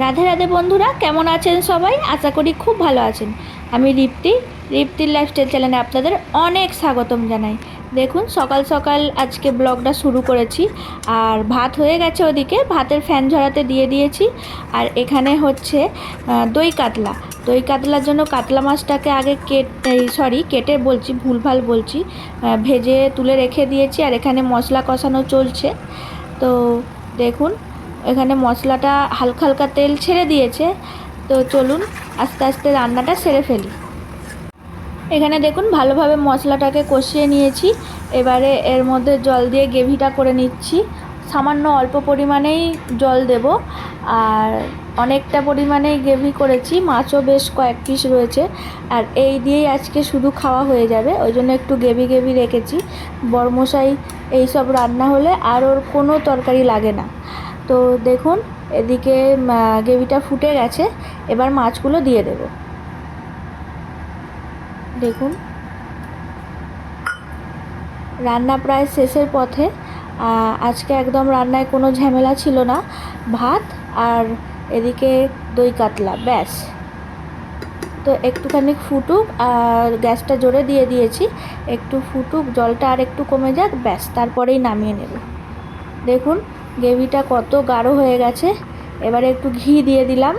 রাধে রাধে বন্ধুরা, কেমন আছেন সবাই? আশা করি খুব ভালো আছেন। আমি রিপ্তি, রিপ্তির লাইফস্টাইল চ্যানেলে আপনাদের অনেক স্বাগতম জানাই। দেখুন, সকাল সকাল আজকে ব্লগটা শুরু করেছি, আর ভাত হয়ে গেছে ওদিকে, ভাতের ফ্যান ঝরাতে দিয়ে দিয়েছি, আর এখানে হচ্ছে দই কাতলা। দই কাতলার জন্য কাতলা মাছটাকে আগে কেটে সরি কেটে বলছি, ভুলভাল বলছি ভেজে তুলে রেখে দিয়েছি, আর এখানে মশলা কষানো চলছে। তো দেখুন এখানে মশলাটা হালকা হালকা তেল ছেড়ে দিয়েছে। তো চলুন আস্তে আস্তে রান্নাটা সেরে ফেলি। এখানে দেখুন, ভালোভাবে মশলাটাকে কষিয়ে নিয়েছি। এবারে এর মধ্যে জল দিয়ে গ্রেভিটা করে নিচ্ছি। সামান্য অল্প পরিমাণেই জল দেব। আর অনেকটা পরিমাণেই গ্রেভি করেছি। মাছও বেশ কয়েক পিস রয়েছে। আর এই দিয়েই আজকে শুধু খাওয়া হয়ে যাবে। ওই জন্য একটু গ্রেভি গ্রেভি রেখেছি। বরমশাই এইসব রান্না হলে আর ওর কোনো তরকারি লাগে না। তো দেখুন, এদিকে গ্রেভিটা ফুটে গেছে, এবার মাছগুলো দিয়ে দেব। দেখুন। রান্না প্রায় শেষের পথে। আজকে একদম রান্নায় কোনো ঝামেলা ছিল না। ভাত আর এদিকে দই কাতলা, ব্যাস। তো একটুখানি ফুটুক আর গ্যাসটা জোরে দিয়ে দিয়েছি। একটু ফুটুক, জলটা আর একটু কমে যাক, ব্যাস, তারপরেই নামিয়ে নেব। দেখুন গ্রেভিটা কত গাঢ় হয়ে গেছে এবারে একটু ঘি দিয়ে দিলাম।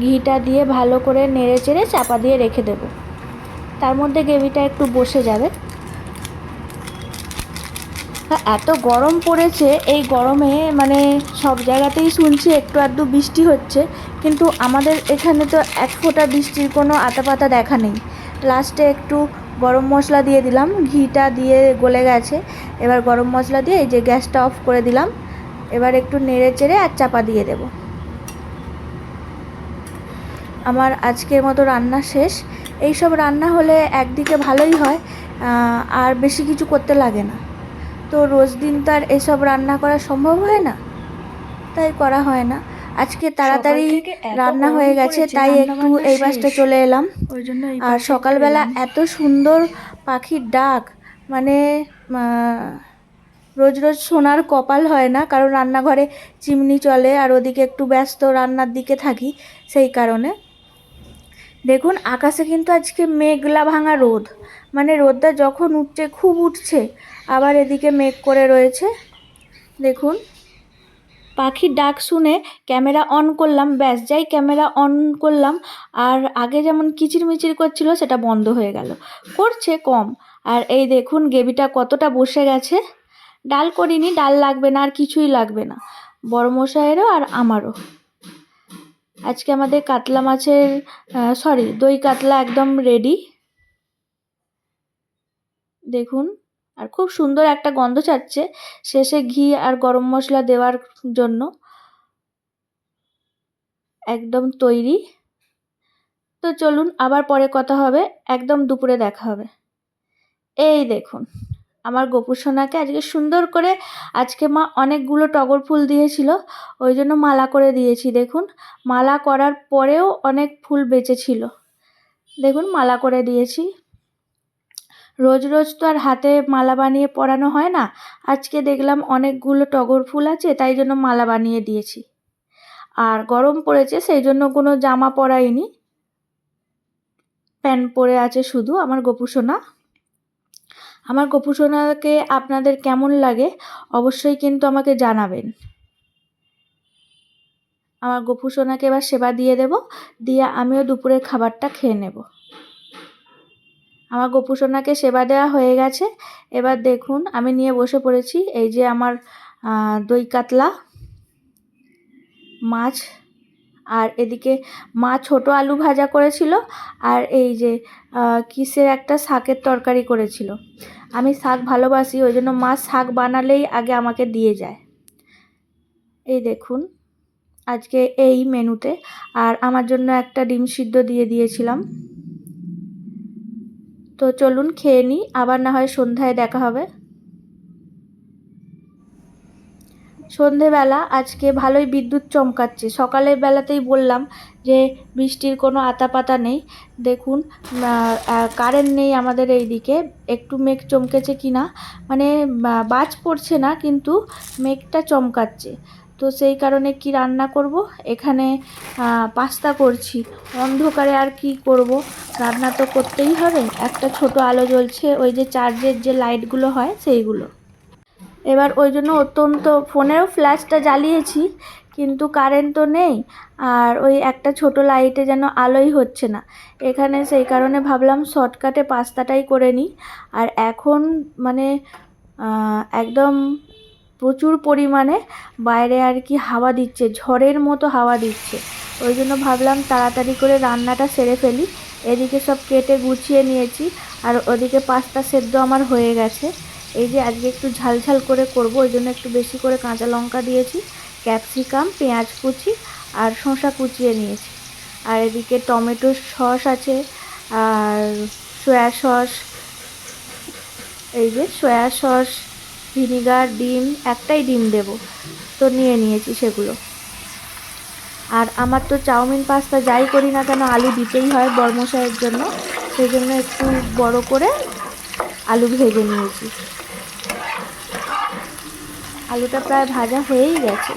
ঘিটা দিয়ে ভালো করে নেড়ে চেড়ে চাপা দিয়ে রেখে দেব। তার মধ্যে গ্রেভিটা একটু বসে যাবে। হ্যাঁ, এত গরম পড়েছে এই গরমে মানে সব জায়গাতেই শুনছি একটু আধটু বৃষ্টি হচ্ছে কিন্তু আমাদের এখানে তো এক ফোঁটা বৃষ্টির কোনো আতাপাতা দেখা নেই। লাস্টে একটু গরম মশলা দিয়ে দিলাম, ঘিটা দিয়ে গলে গেছে। এবার গরম মশলা দিয়ে এই যে গ্যাসটা অফ করে দিলাম। এবার একটু নেড়ে চেড়ে আর চাপা দিয়ে দেব। আমার আজকের মতো রান্না শেষ। এই সব রান্না হলে একদিকে ভালোই হয় আর বেশি কিছু করতে লাগে না। তো রোজ দিন তো আর এসব রান্না করা সম্ভব হয় না? তাই করা হয় না। আজকে তাড়াতাড়ি রান্না হয়ে গেছে তাই একটু এই বাসটা চলে এলাম। ওই জন্য আর সকালবেলা এত সুন্দর পাখির ডাক মানে রোজ রোজ শোনার কপাল হয় না কারণ রান্নাঘরে চিমনি চলে আর ওদিকে একটু ব্যস্ত রান্নার দিকে থাকি সেই কারণে। দেখুন আকাশে কিন্তু আজকে মেঘলা ভাঙা রোদ মানে রোদটা যখন উঠছে খুব উঠছে আবার এদিকে মেঘ করে রয়েছে। দেখুন। পাখির ডাক শুনে ক্যামেরা অন করলাম, ব্যাস যাই ক্যামেরা অন করলাম। আর আগে যেমন কিচিরমিচির করছিল, সেটা বন্ধ হয়ে গেল। করছে কম। আর এই দেখুন, গ্রেভিটা কতটা বসে গেছে। ডাল করিনি, ডাল লাগবে না, আর কিছুই লাগবে না। বড় মশাইয়েরও আর আমারও। আজকে আমাদের কাতলা মাছের সরি দই কাতলা একদম রেডি দেখুন আর খুব সুন্দর একটা গন্ধ ছাড়ছে। শেষে ঘি আর গরম মশলা দেওয়ার জন্য একদম তৈরি। তো চলুন আবার পরে কথা হবে, একদম দুপুরে দেখা হবে। এই দেখুন, আমার গোপু সোনাকে আজকে সুন্দর করে, আজকে মা অনেকগুলো টগর ফুল দিয়েছিল, ওই জন্য মালা করে দিয়েছি। দেখুন, মালা করার পরেও অনেক ফুল বেঁচেছিল। দেখুন, মালা করে দিয়েছি। রোজ রোজ তো আর হাতে মালা বানিয়ে পরানো হয় না। আজকে দেখলাম অনেকগুলো টগর ফুল আছে, তাই জন্য মালা বানিয়ে দিয়েছি। আর গরম পড়েছে, সেই জন্য কোনো জামা পরাইনি। প্যান্ট পরে আছে শুধু আমার গোপু সোনা। আমার গোপু সোনাকে আপনাদের কেমন লাগে অবশ্যই কিন্তু আমাকে জানাবেন। আমার গোপু সোনাকে এবার সেবা দিয়ে দেব, দিয়ে আমিও দুপুরের খাবারটা খেয়ে নেব। আমার গোপু সোনাকে সেবা দেওয়া হয়ে গেছে। এবার দেখুন, আমি নিয়ে বসে পড়েছি। এই যে আমার দই কাতলা, মাছ, আর এদিকে মা ছোট আলু ভাজা করেছিল, আর এই যে কিসের একটা শাকের তরকারি করেছিল। আমি শাক ভালোবাসি, ওই জন্য মা শাক বানালেই আগে আমাকে দিয়ে যায়। এই দেখুন, আজকে এই মেনুতে, আর আমার জন্য একটা ডিম সিদ্ধ দিয়ে দিয়েছিলাম। তো চলুন খেয়ে নিই আবার না হয় সন্ধ্যায় দেখা হবে। সন্ধেবেলা আজকে ভালোই বিদ্যুৎ চমকাচ্ছে। সকালের বেলাতেই বললাম যে বৃষ্টির কোনো আতাপাতা নেই। দেখুন কারেন্ট নেই আমাদের এই দিকে একটু মেঘ চমকেছে কি না মানে বাজ পড়ছে না, কিন্তু মেঘটা চমকাচ্ছে। তো সেই কারণে কি রান্না করব? এখানে পাস্তা করছি। অন্ধকারে আর কি করব? রান্না তো করতেই হবে। একটা ছোট আলো জ্বলছে, ওই যে চার্জের যে লাইটগুলো হয় সেইগুলো। এবার ওই জন্য অত্যন্ত ফোনেরও ফ্ল্যাশটা জ্বালিয়েছি, কিন্তু কারেন্ট তো নেই, আর ওই একটা ছোট লাইটে যেন আলোই হচ্ছে না। এখানে সেই কারণে ভাবলাম শর্টকাটে পাস্তাটাই করে নিই। আর এখন মানে একদম প্রচুর পরিমাণে বাইরে আর কি হাওয়া দিচ্ছে, ঝড়ের মতো হাওয়া দিচ্ছে। ওই জন্য ভাবলাম তাড়াতাড়ি করে রান্নাটা সেরে ফেলি। এদিকে সব কেটে গুছিয়ে নিয়েছি আর ওদিকে পাস্তা সেদ্ধ আমার হয়ে গেছে। এই যে আজকে একটু ঝাল ঝাল করে করব, ওই জন্য একটু বেশি করে কাঁচা লঙ্কা দিয়েছি, ক্যাপসিকাম, পেঁয়াজ কুচি আর শসা কুচিয়ে নিয়েছি। আর এদিকে টমেটো সস আছে, আর সয়া সস, এই যে সয়া সস ভিনিগার, ডিম, একটাই ডিম দেব। তো নিয়ে নিয়েছি সেগুলো। আর আমার তো চাউমিন, পাস্তা যাই করি না কেন আলু দিতেই হয় বর্মশাইয়ের জন্য। সেই জন্য একটু বড় করে আলু ভেজে নিয়েছি। আলুটা প্রায় ভাজা হয়েই গেছে।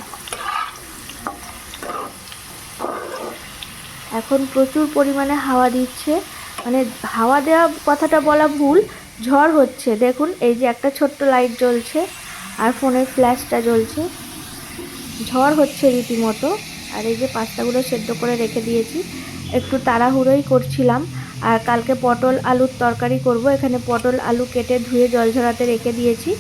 এখন প্রচুর পরিমাণে হাওয়া দিচ্ছে। মানে হাওয়া দেওয়া কথাটা বলা ভুল ঝড় হচ্ছে। দেখুন, এই যে একটা ছোট্ট লাইট জ্বলছে আর ফোনের ফ্ল্যাশটা জ্বলছে। ঝড় হচ্ছে রীতিমতো আর এই যে পাস্তাগুলো সেদ্ধ করে রেখে দিয়েছি। একটু তাড়াহুড়োই করছিলাম। আর কালকে পটল আলুর তরকারি করব। এখানে পটল আলু কেটে ধুয়ে জল ঝরাতে রেখে দিয়েছি।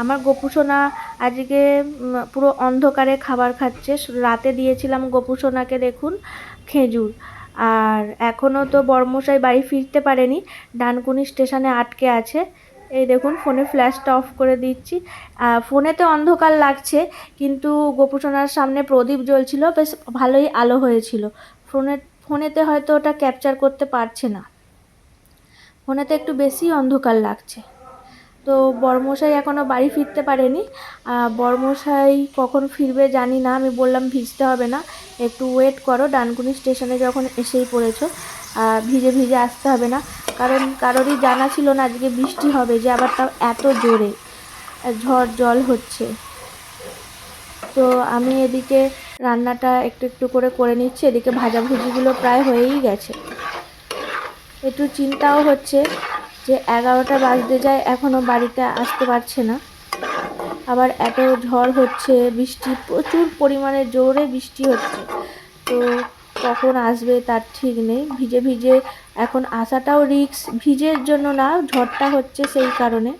আমার গোপুসোনা আজকে পুরো অন্ধকারে খাবার খাচ্ছে। রাতে দিয়েছিলাম গোপুসোনাকে দেখুন, খেজুর। আর এখনও তো বর্মশাই বাড়ি ফিরতে পারেনি। ডানকুনি স্টেশনে আটকে আছে। এই দেখুন, ফোনে ফ্ল্যাশটা অফ করে দিচ্ছি। ফোনেতে অন্ধকার লাগছে, কিন্তু গোপুসোনার সামনে প্রদীপ জ্বলছিল, বেশ ভালোই আলো হয়েছিল। ফোনে, ফোনেতে হয়তো ওটা ক্যাপচার করতে পারছে না। ফোনেতে একটু বেশি অন্ধকার লাগছে। তো বর্মশাই এখনও বাড়ি ফিরতে পারেনি। আহ, বর্মশাই কখন ফিরবে জানি না আমি বললাম ভিজতে হবে না। একটু ওয়েট করো ডানকুনি স্টেশনে যখন এসেই পড়েছো। ভিজে ভিজে আসতে হবে না। কারণ কারোরই জানা ছিল না আজকে বৃষ্টি হবে যে আবার তাও এত জোরে ঝড় জল হচ্ছে। তো আমি এদিকে রান্নাটা একটু একটু করে করে নিচ্ছি এদিকে ভাজাভুজিগুলো প্রায় হয়েই গেছে। একটু চিন্তাও হচ্ছে। যে এগারোটা বাজতে যায় এখনও বাড়িতে আসতে পারছে না। আবার এত ঝড় হচ্ছে, বৃষ্টি, প্রচুর পরিমাণে জোরে বৃষ্টি হচ্ছে। তো কখন আসবে তার ঠিক নেই। ভিজে ভিজে এখন আসাটাও রিক্স ভিজের জন্য না, ঝড়টা হচ্ছে সেই কারণে।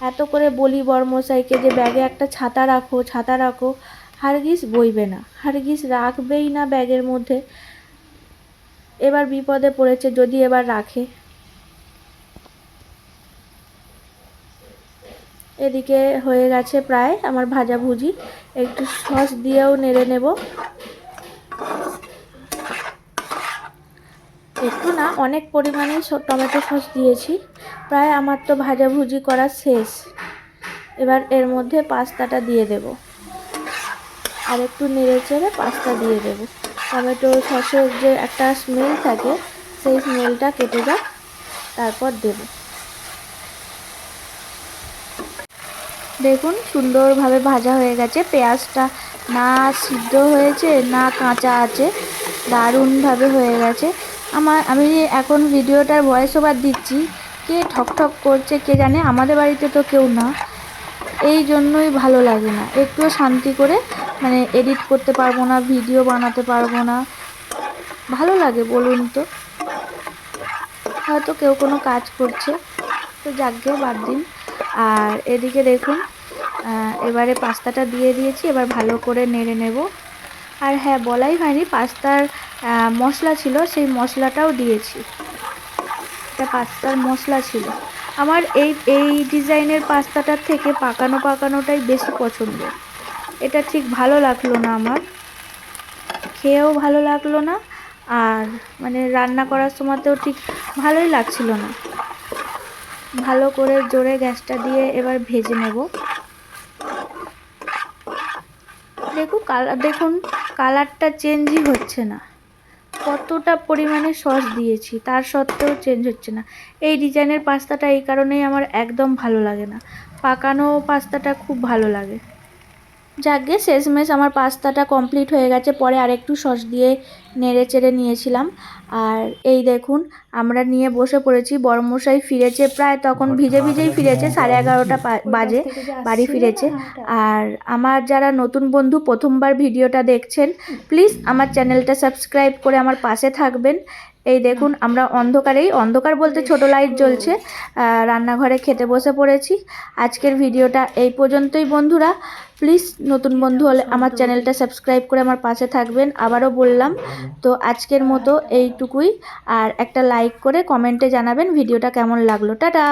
এত করে বলি বর্মশাইকে যে, ব্যাগে একটা ছাতা রাখো ছাতা রাখো। হারগিস বইবে না। হারগিস রাখবেই না ব্যাগের মধ্যে। এবার বিপদে পড়েছে, যদি এবার রাখে। এদিকে হয়ে গেছে প্রায় আমার ভাজাভুজি একটু সস দিয়েও নেড়ে নেব। একটু না, অনেক পরিমাণে স- টমেটো সস দিয়েছি। প্রায় আমার তো ভাজাভুজি করা শেষ। এবার এর মধ্যে পাস্তাটা দিয়ে দেব। আর একটু নেড়ে চেড়ে পাস্তা দিয়ে দেব। টমেটো সসের যে একটা স্মেল থাকে, সেই স্মেলটা কেটে যাক, তারপর দেব। দেখুন, সুন্দরভাবে ভাজা হয়ে গেছে। পেঁয়াজটা না সিদ্ধ হয়েছে, না কাঁচা আছে, দারুণভাবে হয়ে গেছে। আমার, আমি এখন ভিডিওটার ভয়েস ওভার দিচ্ছি। কে ঠক ঠক করছে, কে জানে? আমাদের বাড়িতে তো কেউ না। এই জন্যই ভালো লাগে না। একটু শান্তি করে মানে এডিট করতে পারব না ভিডিও বানাতে পারব না। ভালো লাগে বলুন তো। হয়তো কেউ কোনো কাজ করছে, তো যাকগে বাদ দিন। আর এদিকে দেখুন এবারে পাস্তাটা দিয়ে দিয়েছি, এবার ভালো করে নেড়ে নেব। আর হ্যাঁ বলাই হয়নি, পাস্তার মশলা ছিল, সেই মশলাটাও দিয়েছি। এটা পাস্তার মশলা ছিল। আমার এই এই ডিজাইনের পাস্তাটার থেকে পাকানো, পাকানোটাই বেশি পছন্দ এটা ঠিক ভালো লাগল না আমার। খেয়েও ভালো লাগল না, আর মানে রান্না করার সময়তেও ঠিক ভালোই লাগছিল না। ভালো করে জোরে গ্যাসটা দিয়ে এবার ভেজে নেব। দেখুন কালার দেখুন, কালারটা চেঞ্জই হচ্ছে না। কতটা পরিমাণে সস দিয়েছি, তার সত্ত্বেও চেঞ্জ হচ্ছে না। এই ডিজাইনের পাস্তাটা এই কারণেই আমার একদম ভালো লাগে না। পাকানো পাস্তাটা খুব ভালো লাগে। যাকে শেষমেশ আমার পাস্তাটা কমপ্লিট হয়ে গেছে পরে আরেকটু সস দিয়ে নেড়ে চেড়ে নিয়েছিলাম। আর এই দেখুন আমরা নিয়ে বসে পড়েছি বড়মশাই ফিরেছে প্রায় তখন ভিজে ভিজেই ফিরেছে সাড়ে এগারোটা বাজে বাড়ি ফিরেছে। আর আমার যারা নতুন বন্ধু প্রথমবার ভিডিওটা দেখছেন প্লিজ আমার চ্যানেলটা সাবস্ক্রাইব করে আমার পাশে থাকবেন। এই দেখুন আমরা অন্ধকারেই অন্ধকার বলতে ছোট লাইট জ্বলছে। রান্নাঘরে খেতে বসে পড়েছি। আজকের ভিডিওটা এই পর্যন্তই বন্ধুরা। প্লিজ নতুন বন্ধু হলে আমার চ্যানেলটা সাবস্ক্রাইব করে আমার পাশে থাকবেন। আবারও বললাম তো আজকের মতো এইটুকুই। আর একটা লাইক করে কমেন্টে জানাবেন ভিডিওটা কেমন লাগল। টাটা!